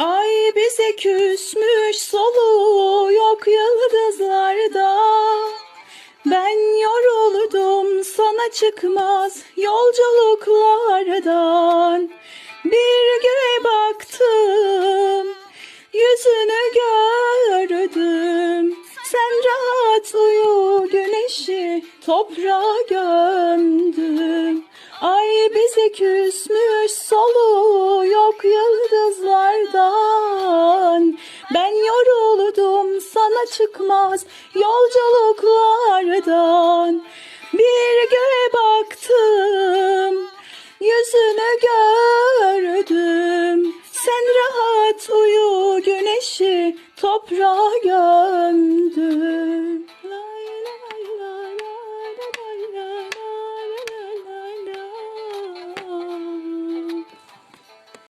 Ay bize küsmüş soluğu yok yıldızlarda. Ben yoruldum sana çıkmaz yolculuklardan. Bir göğe baktım, yüzünü gördüm. Sen rahat uyu güneşi toprağa gömdüm. Ay bize küsmüş soluğu yok Ben yoruldum sana çıkmaz yolculuklardan. Bir göğe baktım, yüzünü gördüm. Sen rahat uyu güneşi toprağa gömdüm.